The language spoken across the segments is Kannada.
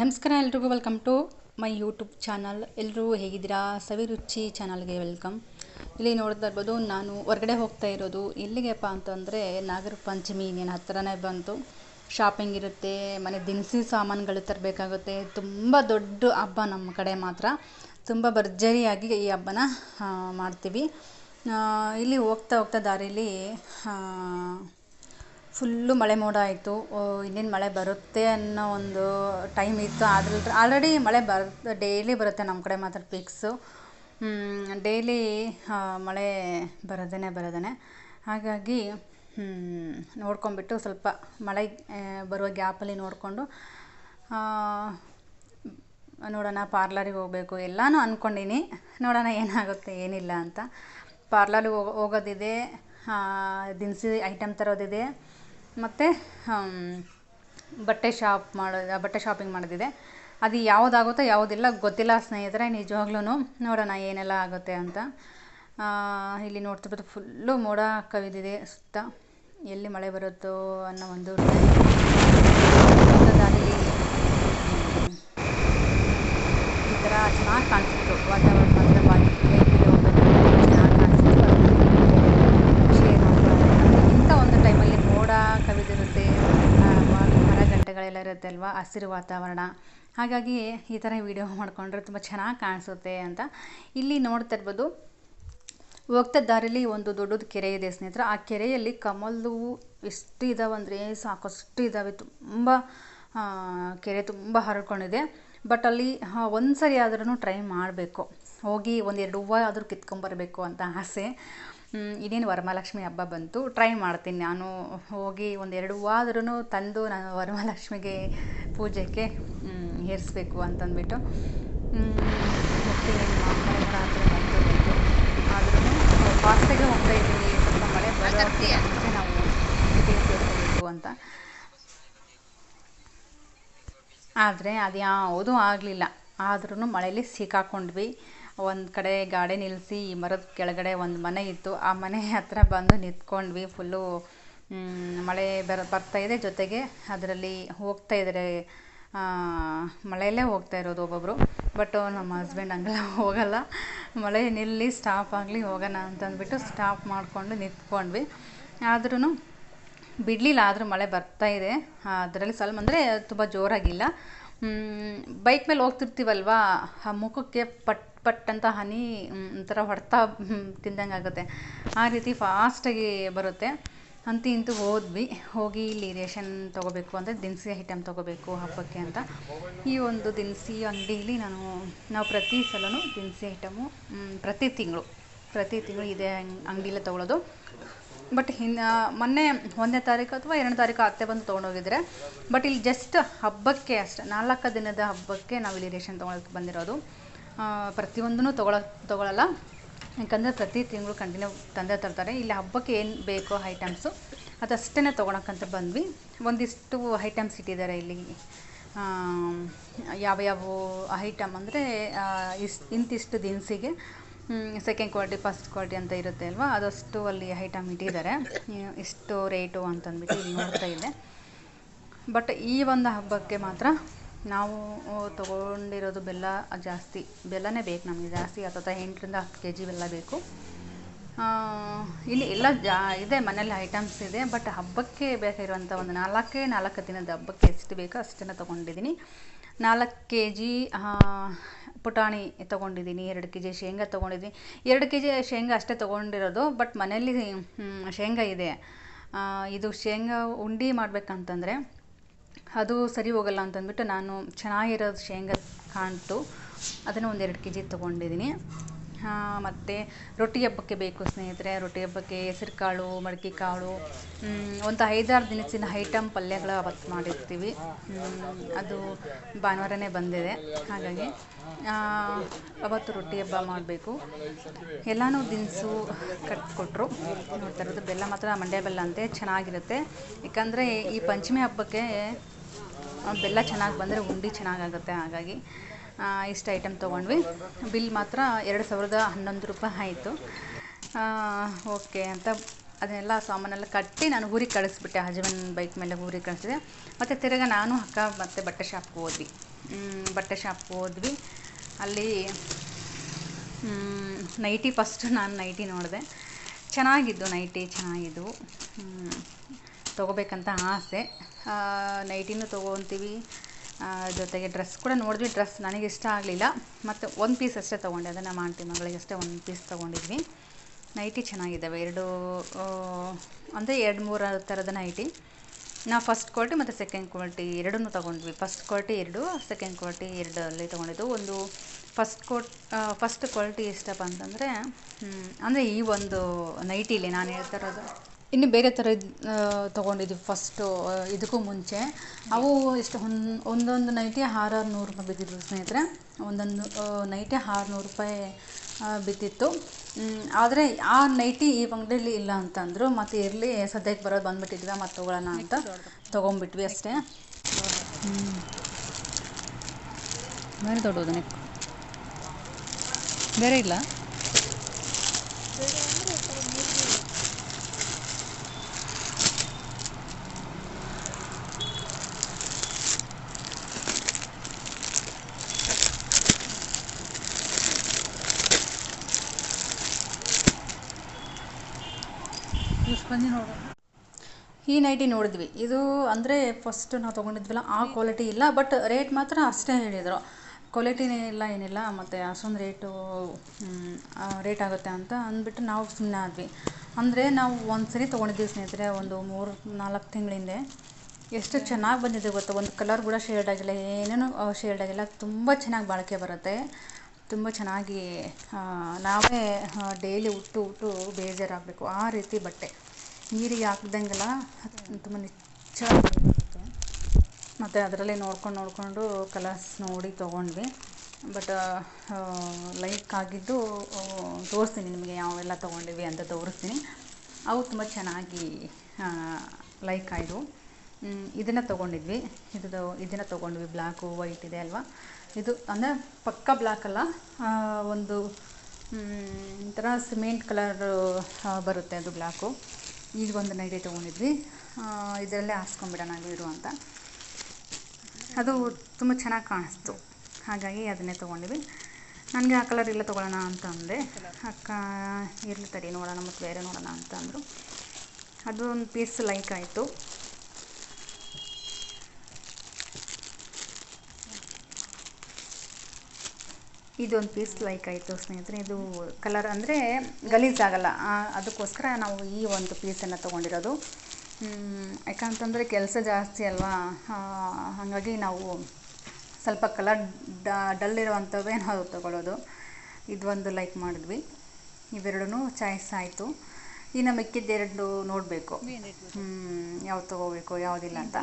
ನಮಸ್ಕಾರ ಎಲ್ರಿಗೂ welcome to my YouTube channel ಎಲ್ಲರೂ ಹೇಗಿದ್ದೀರಾ? ಸವಿರುಚಿ ಚಾನಲ್ಗೆ ವೆಲ್ಕಮ್ ಇಲ್ಲಿ ನೋಡ್ತಾ ಇರ್ಬೋದು, ನಾನು ಹೊರಗಡೆ ಹೋಗ್ತಾ ಇರೋದು ಎಲ್ಲಿಗೆಪ್ಪ ಅಂತಂದರೆ ನಾಗರ ಪಂಚಮಿ ಇನ್ನೇನು ಹತ್ರನೇ ಬಂತು. ಶಾಪಿಂಗ್ ಇರುತ್ತೆ, ಮನೆ ದಿನಸಿ ಸಾಮಾನುಗಳು ತರಬೇಕಾಗುತ್ತೆ. ತುಂಬ ದೊಡ್ಡ ಹಬ್ಬ ನಮ್ಮ ಕಡೆ ಮಾತ್ರ. ತುಂಬ ಭರ್ಜರಿಯಾಗಿ ಈ ಹಬ್ಬನ ಮಾಡ್ತೀವಿ. ಇಲ್ಲಿ ಹೋಗ್ತಾ ಹೋಗ್ತಾ ದಾರಿಲಿ ಫುಲ್ಲು ಮಳೆ ಮೋಡ ಆಯಿತು. ಇನ್ನೇನು ಮಳೆ ಬರುತ್ತೆ ಅನ್ನೋ ಒಂದು ಟೈಮ್ ಇತ್ತು. ಆದ್ರೆ ಆಲ್ರೆಡಿ ಮಳೆ ಬರ್ ಡೈಲಿ ಬರುತ್ತೆ ನಮ್ಮ ಕಡೆ ಮಾತ್ರ ಪಿಕ್ಸು ಡೈಲಿ ಮಳೆ ಬರೋದೇ ಬರೋದೇ ಹಾಗಾಗಿ ನೋಡ್ಕೊಂಬಿಟ್ಟು ಸ್ವಲ್ಪ ಮಳೆ ಬರುವ ಗ್ಯಾಪಲ್ಲಿ ನೋಡಿಕೊಂಡು ನೋಡೋಣ ಪಾರ್ಲರಿಗೆ ಹೋಗಬೇಕು. ಎಲ್ಲನೂ ಅಂದ್ಕೊಂಡೀನಿ ನೋಡೋಣ ಏನಾಗುತ್ತೆ, ಏನಿಲ್ಲ ಅಂತ. ಪಾರ್ಲರಿಗೆ ಹೋಗೋ, ಹೋಗೋದಿದೆ. ದಿನಸಿ ಐಟಮ್ ತರೋದಿದೆ. ಮತ್ತು ಬಟ್ಟೆ ಶಾಪ್ ಮಾಡೋದು ಬಟ್ಟೆ ಶಾಪಿಂಗ್ ಮಾಡೋದಿದೆ. ಅದು ಯಾವುದಾಗುತ್ತೋ ಯಾವುದಿಲ್ಲ, ಗೊತ್ತಿಲ್ಲ ಸ್ನೇಹಿತರೆ ನಿಜವಾಗ್ಲೂ ನೋಡೋಣ ಏನೆಲ್ಲ ಆಗುತ್ತೆ ಅಂತ. ಇಲ್ಲಿ ನೋಡ್ತಿರ್ಬೋದು ಫುಲ್ಲು ಮೋಡ ಕವಿದಿದೆ ಸುತ್ತ. ಎಲ್ಲಿ ಮಳೆ ಬರುತ್ತೋ ಅನ್ನೋ ಒಂದು ದಾರಿಲಿ ಈ ಥರ ಚೆನ್ನಾಗಿ ಕಾಣಿಸ್ತು ವಾತಾವರಣ ಮಾತ್ರ ಬೈಕಲ್ಲಿ ಹೋಗ್ಬೇಕು ಚೆನ್ನಾಗಿ ಕಾಣಿಸ್ತು ಶೇರ್ ಇಂಥ ಒಂದು ಟೈಮಲ್ಲಿ ಮೋಡ ಕವಿದಿರುತ್ತೆ ಆ, ಮ- ಮರ ಗಂಟೆಗಳೆಲ್ಲ ಇರುತ್ತೆ ಅಲ್ವಾ ಹಸಿರು ವಾತಾವರಣ. ಹಾಗಾಗಿ ಈ ಥರ ವಿಡಿಯೋ ಮಾಡಿಕೊಂಡ್ರೆ ತುಂಬ ಚೆನ್ನಾಗಿ ಕಾಣಿಸುತ್ತೆ ಅಂತ. ಇಲ್ಲಿ ನೋಡ್ತಾ ಇರ್ಬೋದು, ಹೋಗ್ತಾ ದಾರಿಲಿ ಒಂದು ದೊಡ್ಡದು ಕೆರೆ ಇದೆ ಸ್ನೇಹಿತರೆ. ಆ ಕೆರೆಯಲ್ಲಿ ಕಮಲ್ದು ಎಷ್ಟು ಇದಾವಂದರೆ ಸಾಕಷ್ಟು ಇದ್ದಾವೆ ತುಂಬ ಕೆರೆ ತುಂಬ ಹರಡ್ಕೊಂಡಿದೆ. ಬಟ್ ಅಲ್ಲಿ ಒಂದು ಸರಿ ಆದ್ರೂ ಟ್ರೈ ಮಾಡಬೇಕು. ಹೋಗಿ ಒಂದೆರಡು ಹೂವು ಆದರೂ ಕಿತ್ಕೊಂಬರ್ಬೇಕು ಅಂತ ಆಸೆ. ಇನ್ನೇನು ವರಮಹಾಲಕ್ಷ್ಮಿ ಹಬ್ಬ ಬಂತು. ಟ್ರೈ ಮಾಡ್ತೀನಿ. ನಾನು ಹೋಗಿ ಒಂದೆರಡು ಹೂವು ಆದ್ರೂ ತಂದು ನಾನು ವರಮಹಾಲಕ್ಷ್ಮಿಗೆ ಪೂಜೆಗೆ ಏರಿಸ್ಬೇಕು ಅಂತಂದ್ಬಿಟ್ಟು. ಆದ್ರೂ ಫಾಸ್ಟಾಗೆ ಹೋಗ್ತಾ ಇದ್ದೀನಿ ಸ್ವಲ್ಪ ಮಳೆ ಬರೋದಕ್ಕೆ ನಾವು ಸಿಟಿಗೆ ಸೇರ್ಕೋಬೇಕು ಅಂತ. ಆದರೆ ಅದು ಯಾವುದೂ ಆಗಲಿಲ್ಲ. ಆದ್ರೂ ಮಳೇಲಿ ಸಿಕ್ಕಾಕೊಂಡ್ವಿ. ಒಂದು ಕಡೆ ಗಾಡಿ ನಿಲ್ಲಿಸಿ ಈ ಮರದ ಕೆಳಗಡೆ ಒಂದು ಮನೆ ಇತ್ತು. ಆ ಮನೆ ಹತ್ರ ಬಂದು ನಿಂತ್ಕೊಂಡ್ವಿ. ಫುಲ್ಲು ಮಳೆ ಬರ, ಬರ್ತಾ ಇದೆ ಜೊತೆಗೆ. ಅದರಲ್ಲಿ ಹೋಗ್ತಾ ಇದ್ದಾರೆ ಮಳೆಯಲ್ಲೇ ಹೋಗ್ತಾ ಇರೋದು ಒಬ್ಬೊಬ್ಬರು ಬಟ್ ನಮ್ಮ ಹಸ್ಬೆಂಡ್ ಹಂಗೆಲ್ಲ ಹೋಗಲ್ಲ. ಮಳೆ ನಿಲ್ಲಿ ಸ್ಟಾಪ್ ಆಗಲಿ, ಹೋಗೋಣ ಅಂತಂದ್ಬಿಟ್ಟು ಸ್ಟಾಪ್ ಮಾಡಿಕೊಂಡು ನಿಂತ್ಕೊಂಡ್ವಿ. ಆದ್ರೂ ಬಿಡಲಿಲ್ಲ, ಆದರೂ ಮಳೆ ಬರ್ತಾ ಇದೆ. ಅದರಲ್ಲಿ ಸ್ವಲ್ಪ ಅಂದರೆ ತುಂಬ ಜೋರಾಗಿಲ್ಲ. ಬೈಕ್ ಮೇಲೆ ಹೋಗ್ತಿರ್ತೀವಲ್ವಾ? ಆ ಮುಖಕ್ಕೆ ಪಟ್ ಪಟ್ ಅಂತ ಹನಿ ಒಂಥರ ಹೊಡೆತ ತಿಂದಂಗೆ ಆಗುತ್ತೆ ಆ ರೀತಿ ಫಾಸ್ಟಾಗಿ ಬರುತ್ತೆ. ಅಂತೂ ಇಂತೂ ಹೋದ್ವಿ. ಹೋಗಿ ಇಲ್ಲಿ ರೇಷನ್ ತೊಗೋಬೇಕು ಅಂದರೆ ದಿನಸಿ ಐಟಮ್ ತೊಗೋಬೇಕು ಹಬ್ಬಕ್ಕೆ ಅಂತ. ಈ ಒಂದು ದಿನಸಿ ಅಂಗಡೀಲಿ ನಾನು, ನಾವು ಪ್ರತಿ ಸಲವೂ ದಿನಸಿ ಐಟಮು ಪ್ರತಿ ತಿಂಗಳು ಪ್ರತಿ ತಿಂಗಳು ಇದೇ ಅಂಗಡಿಲೇ ತೊಗೊಳೋದು. ಬಟ್ ಹಿನ್ ಮೊನ್ನೆ ಒಂದನೇ ತಾರೀಕು ಅಥವಾ ಎರಡನೇ ತಾರೀಕು ಅತ್ತೆ ಬಂದು ತೊಗೊಂಡೋಗಿದ್ರೆ, ಬಟ್ ಇಲ್ಲಿ ಜಸ್ಟ್ ಹಬ್ಬಕ್ಕೆ ಅಷ್ಟೇ, ನಾಲ್ಕು ದಿನದ ಹಬ್ಬಕ್ಕೆ ನಾವು ಇಲ್ಲಿ ರೇಷನ್ ತೊಗೊಳಕ್ಕೆ ಬಂದಿರೋದು. ಪ್ರತಿಯೊಂದನ್ನು ಪ್ರತಿಯೊಂದೂ ತೊಗೊಳ, ತೊಗೊಳಲ್ಲ. ಯಾಕಂದರೆ ಪ್ರತಿ ತಿಂಗಳು ಕಂಟಿನ್ಯೂ ತಂದೆ ತರ್ತಾರೆ. ಇಲ್ಲಿ ಹಬ್ಬಕ್ಕೆ ಏನು ಬೇಕೋ ಐಟಮ್ಸು ಅದಷ್ಟೇ ತೊಗೊಳಕ್ಕಂತ ಬಂದ್ವಿ. ಒಂದಿಷ್ಟು ಐಟಮ್ಸ್ ಇಟ್ಟಿದ್ದಾರೆ ಇಲ್ಲಿ. ಯಾವ ಯಾವ ಐಟಮ್ ಅಂದರೆ ಇಷ್ಟು ಇಂತಿಷ್ಟು ದಿನಸಿಗೆ ಸೆಕೆಂಡ್ ಕ್ವಾಲಿಟಿ ಫಸ್ಟ್ ಕ್ವಾಲಿಟಿ ಅಂತ ಇರುತ್ತೆ ಅಲ್ವಾ? ಅದಷ್ಟು ಅಲ್ಲಿ ಐಟಮ್ ಇಟ್ಟಿದ್ದಾರೆ ಇಷ್ಟು ರೇಟು ಅಂತಂದ್ಬಿಟ್ಟು ಇಲ್ಲಿ ನೋಡ್ತಾ ಇದ್ದೆ ಬಟ್ ಈ ಒಂದು ಹಬ್ಬಕ್ಕೆ ಮಾತ್ರ ನಾವು ತೊಗೊಂಡಿರೋದು ಬೆಲ್ಲ ಜಾಸ್ತಿ. ಬೆಲ್ಲನೇ ಬೇಕು ನಮಗೆ. ಜಾಸ್ತಿ ಅಥವಾ ಎಂಟರಿಂದ ಹತ್ತು ಕೆ ಜಿ ಬೆಲ್ಲ ಬೇಕು. ಇಲ್ಲಿ ಎಲ್ಲ ಜಾ, ಇದೆ ಮನೇಲಿ ಐಟಮ್ಸ್ ಇದೆ ಬಟ್ ಹಬ್ಬಕ್ಕೆ ಬೇಕಾಗಿರುವಂಥ ಒಂದು ನಾಲ್ಕೇ ನಾಲ್ಕು ದಿನದ ಹಬ್ಬಕ್ಕೆ ಎಷ್ಟು ಬೇಕೋ ಅಷ್ಟನ್ನು ತೊಗೊಂಡಿದ್ದೀನಿ. ನಾಲ್ಕು ಕೆ ಜಿ ಪುಟಾಣಿ ತೊಗೊಂಡಿದ್ದೀನಿ, ಎರಡು ಕೆ ಜಿ ಶೇಂಗಾ ತೊಗೊಂಡಿದ್ದೀನಿ. ಎರಡು ಕೆ ಜಿ ಶೇಂಗಾ ಅಷ್ಟೇ ತೊಗೊಂಡಿರೋದು, ಬಟ್ ಮನೇಲಿ ಶೇಂಗಾ ಇದೆ. ಇದು ಶೇಂಗಾ ಉಂಡೆ ಮಾಡಬೇಕಂತಂದರೆ ಅದು ಸರಿ ಹೋಗಲ್ಲ ಅಂತಂದ್ಬಿಟ್ಟು ನಾನು ಚೆನ್ನಾಗಿರೋದು ಶೇಂಗಾ ಕಾಣ್ತು. ಅದನ್ನು ಒಂದೆರಡು ಕೆ ಜಿ ತೊಗೊಂಡಿದ್ದೀನಿ. ಮತ್ತು ರೊಟ್ಟಿ ಹಬ್ಬಕ್ಕೆ ಬೇಕು ಸ್ನೇಹಿತರೆ. ರೊಟ್ಟಿ ಹಬ್ಬಕ್ಕೆ ಹೆಸರು ಕಾಳು ಮಡಕೆ ಕಾಳು ಒಂದು ಐದಾರು ದಿನಸಿನ ಐಟಮ್ ಪಲ್ಯಗಳು ಅವತ್ತು ಮಾಡಿರ್ತೀವಿ. ಅದು ಭಾನುವಾರನೇ ಬಂದಿದೆ. ಹಾಗಾಗಿ ಅವತ್ತು ರೊಟ್ಟಿ ಹಬ್ಬ ಮಾಡಬೇಕು. ಎಲ್ಲನೂ ದಿನಸು ಕಟ್ಕೊಟ್ರು. ನೋಡ್ತಾ ಇರೋದು, ಬೆಲ್ಲ ಮಾತ್ರ ಮಂಡ್ಯ ಬೆಲ್ಲ ಅಂತೆ, ಚೆನ್ನಾಗಿರುತ್ತೆ. ಯಾಕಂದರೆ ಈ ಪಂಚಮಿ ಹಬ್ಬಕ್ಕೆ ಬೆಲ್ಲ ಚೆನ್ನಾಗಿ ಬಂದರೆ ಉಂಡೆ ಚೆನ್ನಾಗಾಗುತ್ತೆ. ಹಾಗಾಗಿ ಇಷ್ಟು ಐಟಮ್ ತೊಗೊಂಡ್ವಿ. ಬಿಲ್ ಮಾತ್ರ ಎರಡು ಸಾವಿರದ ಹನ್ನೊಂದು ರೂಪಾಯಿ ಆಯಿತು. ಓಕೆ ಅಂತ ಅದನ್ನೆಲ್ಲ ಸಾಮಾನೆಲ್ಲ ಕಟ್ಟಿ ನಾನು ಊರಿಗೆ ಕಳಿಸ್ಬಿಟ್ಟೆ. ಹಜವನ್ ಬೈಕ್ ಮೇಲೆ ಊರಿಗೆ ಕಳಿಸಿದೆ. ಮತ್ತು ತಿರ್ಗಿ ನಾನು ಅಕ್ಕ ಮತ್ತು ಬಟ್ಟೆ ಶಾಪ್ಗೆ ಹೋದ್ವಿ. ಬಟ್ಟೆ ಶಾಪ್ಗೆ ಹೋದ್ವಿ. ಅಲ್ಲಿ ನೈಟಿ ಫಸ್ಟು ನಾನು ನೈಟಿ ನೋಡಿದೆ. ಚೆನ್ನಾಗಿದ್ದು ನೈಟಿ ಚೆನ್ನಾಗಿದ್ದವು ತೊಗೋಬೇಕಂತ ಆಸೆ. ನೈಟಿನೂ ತೊಗೊತೀವಿ. ಜೊತೆಗೆ ಡ್ರೆಸ್ ಕೂಡ ನೋಡಿದ್ವಿ. ಡ್ರೆಸ್ ನನಗೆ ಇಷ್ಟ ಆಗಲಿಲ್ಲ. ಮತ್ತು ಒಂದು ಪೀಸ್ ಅಷ್ಟೇ ತೊಗೊಂಡೆ. ಅದನ್ನು ಆಂಟಿ ಮಗಳಿಗೆ ಅಷ್ಟೇ ಒಂದು ಪೀಸ್ ತೊಗೊಂಡಿದ್ವಿ. ನೈಟಿ ಚೆನ್ನಾಗಿದ್ದಾವೆ. ಎರಡು ಅಂದರೆ ಎರಡು ಮೂರು ಥರದ ನೈಟಿ ನಾವು ಫಸ್ಟ್ ಕ್ವಾಲಿಟಿ ಮತ್ತು ಸೆಕೆಂಡ್ ಕ್ವಾಲಿಟಿ ಎರಡನ್ನು ತೊಗೊಂಡ್ವಿ. ಫಸ್ಟ್ ಕ್ವಾಲಿಟಿ ಎರಡು ಸೆಕೆಂಡ್ ಕ್ವಾಲಿಟಿ ಎರಡಲ್ಲಿ ತೊಗೊಂಡಿದ್ದು. ಒಂದು ಫಸ್ಟ್ ಕೋಟ್ ಫಸ್ಟ್ ಕ್ವಾಲಿಟಿ ಎಷ್ಟಪ್ಪ ಅಂತಂದರೆ ಅಂದರೆ ಈ ಒಂದು ನೈಟಿಲಿ ನಾನು ಹೇಳ್ತಾ ಇರೋದು. ಇನ್ನು ಬೇರೆ ಥರ ತೊಗೊಂಡಿದ್ವಿ ಫಸ್ಟು ಇದಕ್ಕೂ ಮುಂಚೆ. ಅವು ಎಷ್ಟು, ಒಂದು, ಒಂದೊಂದು ನೈಟಿ ಆರಾರು ನೂರು ರೂಪಾಯಿ ಬಿದ್ದಿದ್ದು ಸ್ನೇಹಿತರೆ. ಒಂದೊಂದು ನೈಟಿ ಆರುನೂರು ರೂಪಾಯಿ ಬಿದ್ದಿತ್ತು. ಆದರೆ ಆ ನೈಟಿ ಈ ಅಂಗಡಿಯಲ್ಲಿ ಇಲ್ಲ ಅಂತಂದರು, ಮತ್ತು ಇರಲಿ, ಸದ್ಯಕ್ಕೆ ಬರೋದು ಬಂದುಬಿಟ್ಟಿದ್ವಿ, ಮತ್ತು ತೊಗೊಳ್ಳೋಣ ಅಂತ ತೊಗೊಂಬಿಟ್ವಿ ಅಷ್ಟೇ. ಬೇರೆ ದೊಡ್ಡದು ಬೇರೆ ಇಲ್ಲ? ಈ ನೈಟಿ ನೋಡಿದ್ವಿ. ಇದು ಅಂದರೆ ಫಸ್ಟ್ ನಾವು ತೊಗೊಂಡಿದ್ವಲ್ಲ, ಆ ಕ್ವಾಲಿಟಿ ಇಲ್ಲ ಬಟ್ ರೇಟ್ ಮಾತ್ರ ಅಷ್ಟೇ ಹೇಳಿದರು. ಕ್ವಾಲಿಟಿನೇ ಇಲ್ಲ, ಏನಿಲ್ಲ, ಮತ್ತು ಅಷ್ಟೊಂದು ರೇಟು ರೇಟ್ ಆಗುತ್ತೆ ಅಂತ ಅಂದ್ಬಿಟ್ಟು ನಾವು ಸುಮ್ಮನೆ ಆದ್ವಿ. ಅಂದರೆ ನಾವು ಒಂದು ಸರಿ ತೊಗೊಂಡಿದ್ದೀವಿ ಸ್ನೇಹಿತರೆ, ಒಂದು ಮೂರು, ನಾಲ್ಕು ತಿಂಗಳಿಂದೆ. ಎಷ್ಟು ಚೆನ್ನಾಗಿ ಬಂದಿದೆ ಗೊತ್ತಾ? ಒಂದು ಕಲರ್ ಕೂಡ ಶೇಡ್ ಆಗಿಲ್ಲ, ಏನೇನು ಶೇಡ್ ಆಗಿಲ್ಲ. ತುಂಬ ಚೆನ್ನಾಗಿ ಬಾಳಿಕೆ ಬರುತ್ತೆ. ತುಂಬ ಚೆನ್ನಾಗಿ ನಾವೇ ಡೈಲಿ ಉಟ್ಟು ಉಟ್ಟು ಬೇಜಾರಾಗಬೇಕು. ಆ ರೀತಿ ಬಟ್ಟೆ. ನೀರಿಗೆ ಹಾಕ್ದಂಗೆಲ್ಲ ತುಂಬ ನಿಚ್ಚ ಮತ್ತು ಅದರಲ್ಲೇ ನೋಡ್ಕೊಂಡು ನೋಡಿಕೊಂಡು ಕಲರ್ಸ್ ನೋಡಿ ತೊಗೊಂಡ್ವಿ. ಬಟ್ ಲೈಕ್ ಆಗಿದ್ದು ತೋರಿಸ್ತೀನಿ ನಿಮಗೆ ಯಾವೆಲ್ಲ ತೊಗೊಂಡಿವಿ ಅಂತ ತೋರಿಸ್ತೀನಿ. ಅವು ತುಂಬ ಚೆನ್ನಾಗಿ ಲೈಕ್ ಆಯಿತು ಇದನ್ನು ತೊಗೊಂಡಿದ್ವಿ. ಇದು ಇದನ್ನು ತೊಗೊಂಡ್ವಿ. ಬ್ಲ್ಯಾಕು ವೈಟ್ ಇದೆ ಅಲ್ವಾ? ಇದು, ಅಂದರೆ ಪಕ್ಕ ಬ್ಲ್ಯಾಕ್ ಅಲ್ಲ ಒಂದು ಒಂಥರ ಸಿಮೆಂಟ್ ಕಲರ್ ಬರುತ್ತೆ ಅದು ಬ್ಲ್ಯಾಕು ಈಗ ಒಂದು ನೈಟಿ ತೊಗೊಂಡಿದ್ವಿ ಇದರಲ್ಲೇ ಹಾಸ್ಕೊಂಬಿಡೋಣ ನೀರು ಅಂತ. ಅದು ತುಂಬ ಚೆನ್ನಾಗಿ ಕಾಣಿಸ್ತು. ಹಾಗಾಗಿ ಅದನ್ನೇ ತೊಗೊಂಡಿವಿ ನನಗೆ ಆ ಕಲರ್ ಇಲ್ಲ ತೊಗೊಳ್ಳೋಣ ಅಂತ ಅಂದೆ ಅಕ್ಕ, ಇರಲಿ ತಡಿ, ನೋಡೋಣ ಮತ್ತು ಬೇರೆ ನೋಡೋಣ ಅಂತ ಅಂದರು ಅದು ಒಂದು ಪೀಸ್ ಲೈಕ್ ಆಯಿತು. ಇದೊಂದು ಪೀಸ್ ಲೈಕ್ ಆಯಿತು ಸ್ನೇಹಿತರೆ. ಇದು ಕಲರ್ ಅಂದರೆ ಗಲೀಜಾಗಲ್ಲ. ಅದಕ್ಕೋಸ್ಕರ ನಾವು ಈ ಒಂದು ಪೀಸನ್ನು ತೊಗೊಂಡಿರೋದು. ಯಾಕಂತಂದರೆ ಕೆಲಸ ಜಾಸ್ತಿ ಅಲ್ವಾ? ಹಾಗಾಗಿ ನಾವು ಸ್ವಲ್ಪ ಕಲರ್ ಡಲ್ ಇರುವಂಥವೇ ನಾವು ತೊಗೊಳ್ಳೋದು ಇದೊಂದು ಲೈಕ್ ಮಾಡಿದ್ವಿ. ಇವೆರಡೂ ಚಾಯ್ಸ್ ಆಯಿತು. ಇನ್ನು ಮಿಕ್ಕಿದ್ದೆರಡು ನೋಡಬೇಕು. ಯಾವ್ದು ತೊಗೋಬೇಕು, ಯಾವುದಿಲ್ಲ ಅಂತ.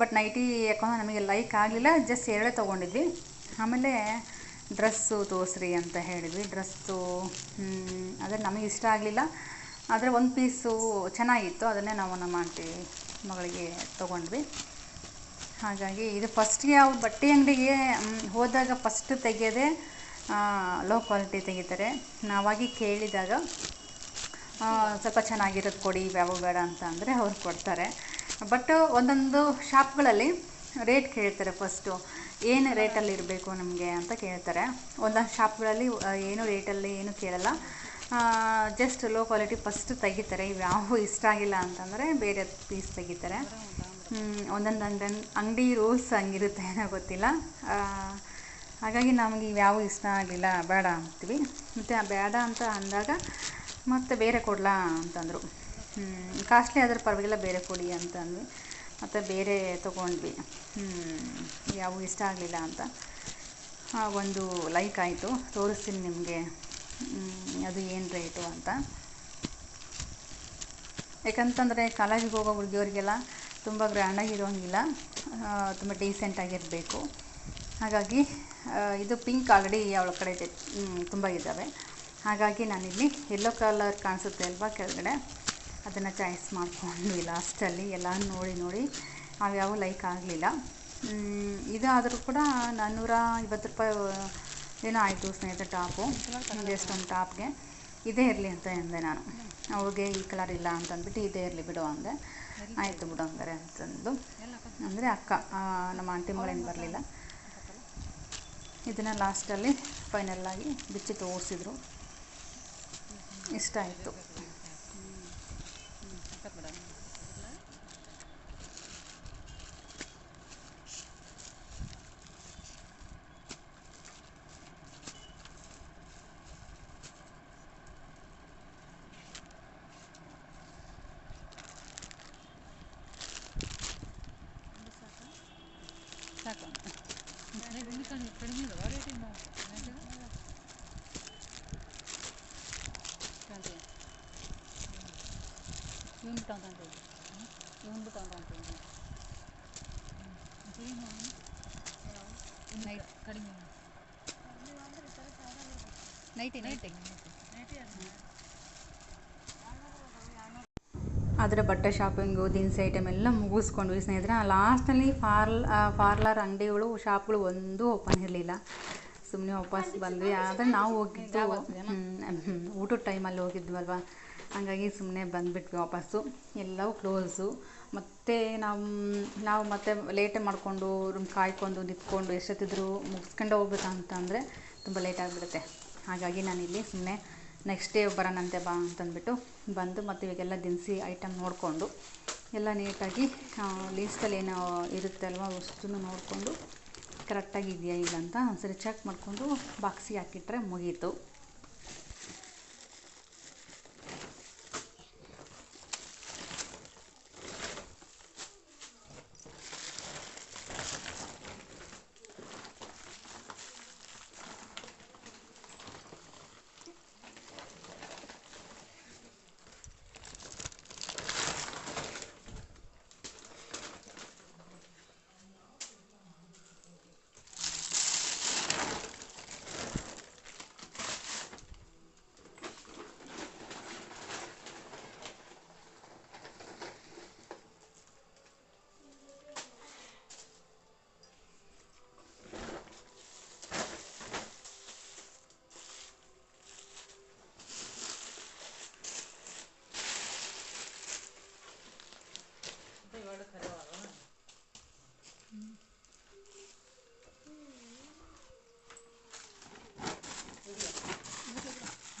ಬಟ್ ನೈಟಿ ಯಾಕಂದ್ರೆ ನಮಗೆ ಲೈಕ್ ಆಗಲಿಲ್ಲ. ಜಸ್ಟ್ ಎರಡೇ ತೊಗೊಂಡಿದ್ವಿ. ಆಮೇಲೆ ಡ್ರೆಸ್ಸು ತೋರಿಸ್ರಿ ಅಂತ ಹೇಳಿದ್ವಿ. ಡ್ರೆಸ್ಸು ಆದರೆ ನಮಗೆ ಇಷ್ಟ ಆಗಲಿಲ್ಲ. ಆದರೆ ಒಂದು ಪೀಸು ಚೆನ್ನಾಗಿತ್ತು. ಅದನ್ನೇ ನಾವು ನಮ್ಮ ಆಂಟಿ ಮಗಳಿಗೆ ತೊಗೊಂಡ್ವಿ. ಹಾಗಾಗಿ ಇದು ಫಸ್ಟ್ಗೆ ಅವ್ರು ಬಟ್ಟೆ ಅಂಗಡಿಗೆ ಹೋದಾಗ ಫಸ್ಟ್ ತೆಗೆಯೋದೇ ಲೋ ಕ್ವಾಲಿಟಿ ತೆಗಿತಾರೆ. ನಾವಾಗಿ ಕೇಳಿದಾಗ ಸ್ವಲ್ಪ ಚೆನ್ನಾಗಿರೋದು ಕೊಡಿ ಯಾವಾಗ ಬೇಡ ಅಂತ ಅಂದರೆ ಅವ್ರು ಕೊಡ್ತಾರೆ. ಬಟ್ ಒಂದೊಂದು ಶಾಪ್ಗಳಲ್ಲಿ ರೇಟ್ ಕೇಳ್ತಾರೆ ಫಸ್ಟು ಏನು ರೇಟಲ್ಲಿ ಇರಬೇಕು ನಮಗೆ ಅಂತ ಕೇಳ್ತಾರೆ. ಒಂದೊಂದು ಶಾಪ್ಗಳಲ್ಲಿ ಏನು ರೇಟಲ್ಲಿ ಏನು ಕೇಳಲ್ಲ. ಜಸ್ಟ್ ಲೋ ಕ್ವಾಲಿಟಿ ಫಸ್ಟ್ ತೆಗಿತಾರೆ. ಇವು ಯಾವ ಇಷ್ಟ ಆಗಿಲ್ಲ ಅಂತಂದರೆ ಬೇರೆ ಪೀಸ್ ತೆಗಿತಾರೆ. ಒಂದೊಂದು ಅಂಗಡಿ ಅಂಗಡಿ ರೂಲ್ಸ್ ಹಂಗಿರುತ್ತೆ ಏನೋ ಗೊತ್ತಿಲ್ಲ. ಹಾಗಾಗಿ ನಮಗೆ ಇವ್ಯಾವು ಇಷ್ಟ ಆಗಲಿಲ್ಲ ಬೇಡ ಅಂತೀವಿ. ಮತ್ತು ಬೇಡ ಅಂತ ಅಂದಾಗ ಮತ್ತೆ ಬೇರೆ ಕೊಡಲಾ ಅಂತಂದರು. ಕಾಸ್ಟ್ಲಿ ಆದ್ರೆ ಪರವಾಗಿಲ್ಲ, ಬೇರೆ ಕೊಡಿ ಅಂತ ಅಂದ್ವಿ ಮತ್ತು ಬೇರೆ ತೊಗೊಂಡ್ವಿ. ಯಾವ ಇಷ್ಟ ಆಗಲಿಲ್ಲ ಅಂತ. ಒಂದು ಲೈಕ್ ಆಯಿತು. ತೋರಿಸ್ತೀನಿ ನಿಮಗೆ. ಅದು ಏನು ರೇಟು ಅಂತ. ಯಾಕಂತಂದರೆ ಕಾಲೇಜಿಗೆ ಹೋಗೋ ಹುಡುಗಿಯರಿಗೆಲ್ಲ ತುಂಬ ಗ್ರ್ಯಾಂಡಾಗಿ ಇರೋಂಗಿಲ್ಲ. ತುಂಬ ಡೀಸೆಂಟಾಗಿರಬೇಕು ಹಾಗಾಗಿ ಇದು ಪಿಂಕ್ ಆಲ್ರೆಡಿ ಅವಳ ಕಡೆ ತುಂಬ ಇದ್ದಾವೆ ಹಾಗಾಗಿ ನಾನಿಲ್ಲಿ ಯೆಲ್ಲೋ ಕಲರ್ ಕಾಣಿಸುತ್ತೆ ಅಲ್ವಾ ಕೆಳಗಡೆ? ಅದನ್ನು ಚಾಯ್ಸ್ ಮಾಡ್ಕೊಂಡ್ವಿ ಲಾಸ್ಟಲ್ಲಿ ಎಲ್ಲ ನೋಡಿ ನೋಡಿ ಅವ್ಯಾವು ಲೈಕ್ ಆಗಲಿಲ್ಲ. ಇದಾದರೂ ಕೂಡ ನಾನ್ನೂರ ಐವತ್ತು ರೂಪಾಯಿ, ಏನೋ ಆಯಿತು ಸ್ನೇಹಿತರೆ ಟಾಪು. ಜಸ್ಟ್ ಒಂದು ಟಾಪ್ಗೆ? ಇದೇ ಇರಲಿ ಅಂತ ಅಂದೆ ನಾನು. ಅವ್ರಿಗೆ ಈ ಕಲರ್ ಇಲ್ಲ ಅಂತಂದ್ಬಿಟ್ಟು ಇದೇ ಇರಲಿ ಬಿಡು ಅಂದೆ. ಆಯಿತು ಬಿಡು ಹಂಗಾರೆ ಅಂತಂದು. ಅಂದರೆ ಅಕ್ಕ ನಮ್ಮ ಆಂಟಿ ಮಗಳೇನು ಬರಲಿಲ್ಲ. ಇದನ್ನು ಲಾಸ್ಟಲ್ಲಿ ಫೈನಲ್ಲಾಗಿ ಬಿಚ್ಚಿ ತೋರಿಸಿದ್ರು. ಇಷ್ಟ ಆಯಿತು ಸಾಕು ಇವನು ಅಂತ ನೈಟ್ ಕಡಿಮೆ ನೈಟಿ ನೈಟಿ ಅದರ ಬಟ್ಟೆ ಶಾಪಿಂಗು, ದಿನಸಿ ಐಟಮ್ ಎಲ್ಲ ಮುಗಿಸ್ಕೊಂಡ್ವಿ ಸ್ನೇಹಿತರೆ. ಲಾಸ್ಟಲ್ಲಿ ಪಾರ್ಲ್ ಪಾರ್ಲರ್ ಅಂಗಡಿಗಳು, ಶಾಪ್ಗಳು ಒಂದೂ ಓಪನ್ ಇರಲಿಲ್ಲ. ಸುಮ್ಮನೆ ವಾಪಸ್ ಬಂದ್ವಿ. ಆದರೆ ನಾವು ಹೋಗಿದ್ದು ಊಟದ ಟೈಮಲ್ಲಿ ಹೋಗಿದ್ವಲ್ವ? ಹಂಗಾಗಿ ಸುಮ್ಮನೆ ಬಂದ್ಬಿಟ್ವಿ ವಾಪಸ್ಸು. ಎಲ್ಲವೂ ಕ್ಲೋಸು. ಮತ್ತು ನಾವು ನಾವು ಮತ್ತೆ ಲೇಟ್ ಮಾಡಿಕೊಂಡು ರೂಮ್ ಕಾಯ್ಕೊಂಡು ನಿಂತ್ಕೊಂಡು ಎಷ್ಟೊತ್ತಿದ್ರು ಮುಗಿಸ್ಕೊಂಡು ಹೋಗ್ಬೇಕಂತಂದರೆ ತುಂಬ ಲೇಟ್ ಆಗಿಬಿಡುತ್ತೆ. ಹಾಗಾಗಿ ನಾನಿಲ್ಲಿ ಸುಮ್ಮನೆ ನೆಕ್ಸ್ಟ್ ಡೇ ಬರೋಣಂತೆ ಬಾ ಅಂತಂದ್ಬಿಟ್ಟು ಬಂದು ಮತ್ತು ಇವಾಗೆಲ್ಲ ದಿನಸಿ ಐಟಮ್ ನೋಡಿಕೊಂಡು ಎಲ್ಲ ನೀಟಾಗಿ ಲೀಸ್ಟಲ್ಲಿ ಏನು ಇರುತ್ತೆ ಅಲ್ವಾ ವಸ್ತುನು ನೋಡಿಕೊಂಡು ಕರೆಕ್ಟಾಗಿ ಇದೆಯಾ ಇಲ್ಲ ಅಂತ ಒಂದ್ಸರಿ ಚೆಕ್ ಮಾಡಿಕೊಂಡು ಬಾಕ್ಸಿಗೆ ಹಾಕಿಟ್ರೆ ಮುಗೀತು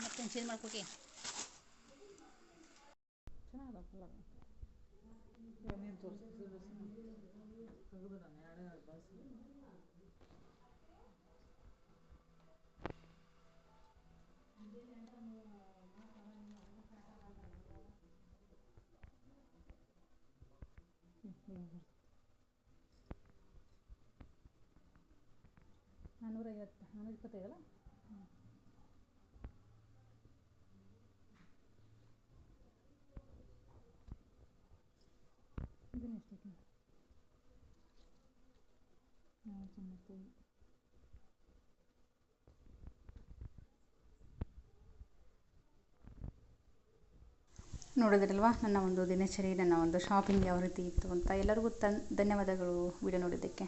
ಮತ್ತೆ ಚೇಂಜ್ ಮಾಡ್ಕೊಕೆ ನಾನ್ನೂರೈವತ್ತು ನಾನ್ನೂರ ಇಪ್ಪತ್ತೈದಲ್ಲ ನೋಡಿದ್ರಲ್ವಾ? ನನ್ನ ಒಂದು ದಿನಚರಿ ನನ್ನ ಒಂದು ಶಾಪಿಂಗ್ ಯಾವ ರೀತಿ ಇತ್ತು ಅಂತ. ಎಲ್ಲರಿಗೂ ತನ್ ಧನ್ಯವಾದಗಳು ವಿಡಿಯೋ ನೋಡಿದ್ದಕ್ಕೆ.